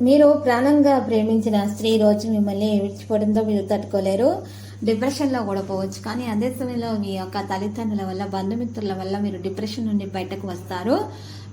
మీరు ప్రాణంగా ప్రేమించిన స్త్రీ రోజు మిమ్మల్ని విడిచిపోవడంతో మీరు తట్టుకోలేరు. డిప్రెషన్లో కూడా పోవచ్చు. కానీ అదే సమయంలో మీ యొక్క తల్లిదండ్రుల వల్ల బంధుమిత్రుల వల్ల మీరు డిప్రెషన్ నుండి బయటకు వస్తారు.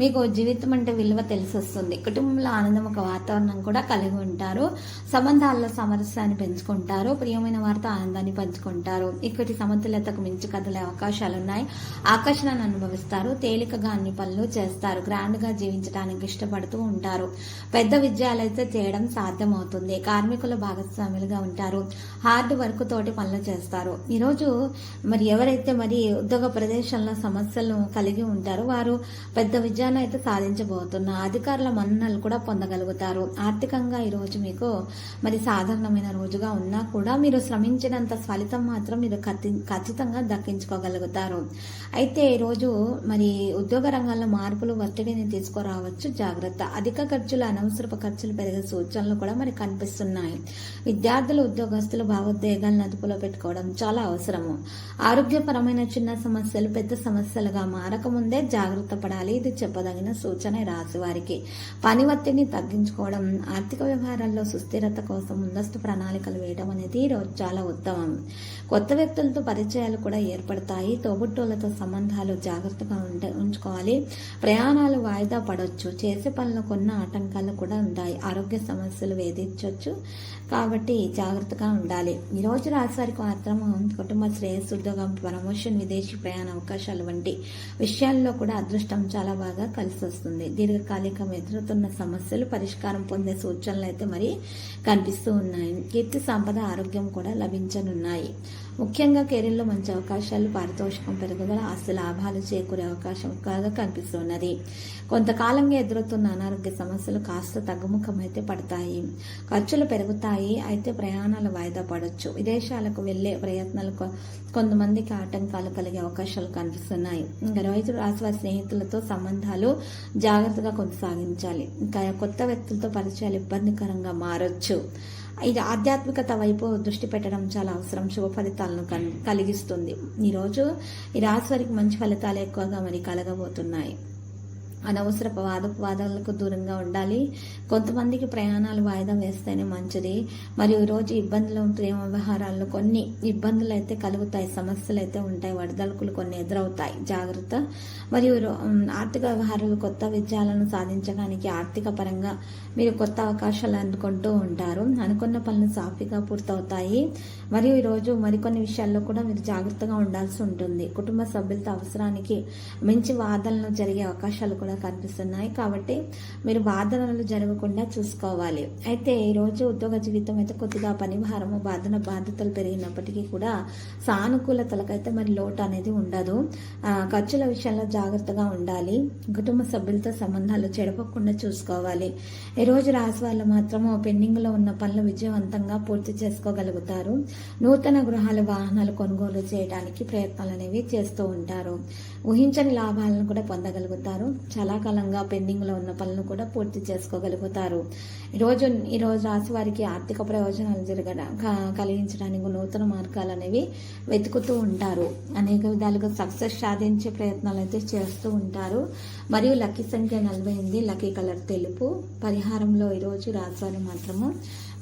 మీకు జీవితం అంటే విలువ తెలిసి వస్తుంది కుటుంబంలో ఆనందం ఒక వాతావరణం కూడా కలిగి ఉంటారు. సంబంధాల్లో సమరస్యాన్ని పెంచుకుంటారు. ప్రియమైన వారితో ఆనందాన్ని పంచుకుంటారు. ఇక్కడి సమతుల్యతకు మించి కదలే అవకాశాలు ఉన్నాయి ఆకర్షణను అనుభవిస్తారు. తేలికగా అన్ని పనులు చేస్తారు. గ్రాండ్గా జీవించడానికి ఇష్టపడుతూ ఉంటారు. పెద్ద విజయాలైతే చేయడం సాధ్యమవుతుంది. కార్మికులు భాగస్వాములుగా ఉంటారు. హార్డ్ వర్క్ తోటి పనులు చేస్తారు. ఈరోజు మరి ఎవరైతే మరి ఉద్యోగ ప్రదేశంలో సమస్యలను కలిగి ఉంటారో వారు పెద్ద విజయాన్ని అయితే సాధించబోతున్న అధికారుల మన్ననలు కూడా పొందగలుగుతారు. ఆర్థికంగా ఈరోజు మీకు మరి సాధారణమైన రోజుగా ఉన్నా కూడా మీరు శ్రమించినంత ఫలితం మాత్రం మీరు ఖచ్చితంగా దక్కించుకోగలుగుతారు. అయితే ఈరోజు మరి ఉద్యోగ రంగంలో మార్పులు ఒత్తిడిని తీసుకురావచ్చు జాగ్రత్త. అధిక ఖర్చులు అనవసరపు ఖర్చులు పెరిగే సూచనలు కూడా మరి కనిపిస్తున్నాయి. విద్యార్థులు ఉద్యోగస్తులు భావోద్వేగాలను అదుపులో పెట్టుకోవడం చాలా అవసరము. ఆరోగ్యపరమైన చిన్న సమస్యలు పెద్ద సమస్యలుగా మారకముందే జాగ్రత్త పడాలి. ఇది చెప్పదగిన సూచన ఈ వారికి. పని ఒత్తిడిని తగ్గించుకోవడం ఆర్థిక వ్యవహారాల్లో సుస్థిరత కోసం ముందస్తు ప్రణాళికలు వేయడం అనేది ఈరోజు చాలా ఉత్తమం. కొత్త వ్యక్తులతో పరిచయాలు కూడా ఏర్పడతాయి. తోబుట్టులతో సంబంధాలు జాగ్రత్తగా ఉండ ఉంచుకోవాలి. ప్రయాణాలు వాయిదా పడవచ్చు చేసే పనులు కొన్న ఆటంకాలు కూడా ఉంటాయి. ఆరోగ్య సమస్యలు వేధించవచ్చు కాబట్టి జాగ్రత్తగా ఉండాలి. ఈ రోజు రాశి వరకు మాత్రం కుటుంబ శ్రేయస్సు ఉద్యోగం ప్రమోషన్ విదేశీ ప్రయాణ అవకాశాలు వంటి విషయాల్లో కూడా అదృష్టం చాలా బాగా కలిసి వస్తుంది దీర్ఘకాలికం ఎదురుతున్న సమస్యలు పరిష్కారం పొందే సూచనలు అయితే మరి కనిపిస్తూ ఉన్నాయి. కీర్తి సంపద ఆరోగ్యం కూడా లభించనున్నాయి. ముఖ్యంగా కెరీర్లో మంచి అవకాశాలు పారితోషికం పెరుగుదల ఆస్తి లాభాలు చేకూరే అవకాశం బాగా కనిపిస్తున్నది. కొంతకాలంగా ఎదురవుతున్న అనారోగ్య సమస్యలు కాస్త తగ్గుముఖం అయితే పడతాయి. ఖర్చులు పెరుగుతాయి అయితే ప్రయాణాలు వాయిదా పడవచ్చు విదేశాలకు వెళ్ళే ప్రయత్నాలు కొ- కొంతమందికి ఆటంకాలు కలిగే అవకాశాలు కనిపిస్తున్నాయి. ఇంకా రైతులు రాశి వారి స్నేహితులతో సంబంధాలు జాగ్రత్తగా కొనసాగించాలి. ఇంకా కొత్త వ్యక్తులతో పరిచయాలు ఇబ్బందికరంగా మారొచ్చు. ఇది ఆధ్యాత్మికత వైపు దృష్టి పెట్టడం చాలా అవసరం. శుభ ఫలితాలను కలిగిస్తుంది. ఈరోజు ఈ రాశి వారికి మంచి ఫలితాలు ఎక్కువగా మరి కలగబోతున్నాయి. అనవసరపు వాదోపవాదాలకు దూరంగా ఉండాలి. కొంతమందికి ప్రయాణాలు వాయిదా వేస్తేనే మంచిది. మరియు రోజు ఇబ్బందులు ప్రేమ వ్యవహారాల్లో కొన్ని ఇబ్బందులు అయితే కలుగుతాయి సమస్యలు అయితే ఉంటాయి వడదలుకులు కొన్ని ఎదురవుతాయి. జాగ్రత్త. మరియు ఆర్థిక వ్యవహారాలు కొత్త విజయాలను సాధించడానికి ఆర్థిక పరంగా మీరు కొత్త అవకాశాలు అందుకుంటూ ఉంటారు. అనుకున్న పనులు సాఫీగా పూర్తవుతాయి. మరియు ఈరోజు మరికొన్ని విషయాల్లో కూడా మీరు జాగ్రత్తగా ఉండాల్సి ఉంటుంది. కుటుంబ సభ్యులతో అవసరానికి మంచి వాదనలు జరిగే అవకాశాలు కూడా కనిపిస్తున్నాయి. కాబట్టి మీరు బాధనలు జరగకుండా చూసుకోవాలి. అయితే ఈరోజు ఉద్యోగ జీవితం అయితే కొద్దిగా పనిభారము బాధన బాధ్యతలు పెరిగినప్పటికీ కూడా సానుకూలతలకైతే మరి లోటు అనేది ఉండదు. ఖర్చుల విషయంలో జాగ్రత్తగా ఉండాలి. కుటుంబ సభ్యులతో సంబంధాలు చెడపకుండా చూసుకోవాలి. ఈరోజు రాసి రాశి వాళ్ళు మాత్రము పెండింగ్లో ఉన్న పనులు విజయవంతంగా పూర్తి చేసుకోగలుగుతారు. నూతన గృహాలు వాహనాలు కొనుగోలు చేయడానికి ప్రయత్నాలు అనేవి చేస్తూ ఉంటారు. ఊహించని లాభాలను కూడా పొందగలుగుతారు. చాలా కాలంగా ఉన్న పనులను కూడా పూర్తి చేసుకోగలుగుతారు. ఈరోజు ఈరోజు రాశి వారికి ఆర్థిక ప్రయోజనాలు జరగడం క- కలిగించడానికి నూతన మార్గాలు అనేవి వెతుకుతూ ఉంటారు. అనేక విధాలుగా సక్సెస్ సాధించే ప్రయత్నాలు అయితే చేస్తూ ఉంటారు. మరియు లక్కీ సంఖ్య నలభై ఎనిమిది లక్కీ కలర్ తెలుపు. పరిహారంలో ఈరోజు రాశివారు మాత్రము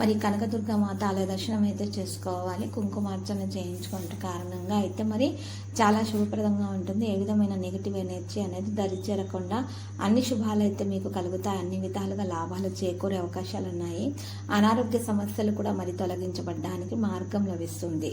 మరి కనకదుర్గ మాత ఆలయ దర్శనం అయితే చేసుకోవాలి. కుంకుమార్చన చేయించుకుంటే కారణంగా అయితే మరి చాలా శుభప్రదంగా ఉంటుంది. ఏ విధమైన నెగిటివ్ ఎనర్జీ అనేది దరిచేరకుండా అన్ని శుభాలు అయితే మీకు కలుగుతాయి. అన్ని విధాలుగా లాభాలు చేకూరే అవకాశాలు ఉన్నాయి అనారోగ్య సమస్యలు కూడా మరి తొలగించబడడానికి మార్గం లభిస్తుంది.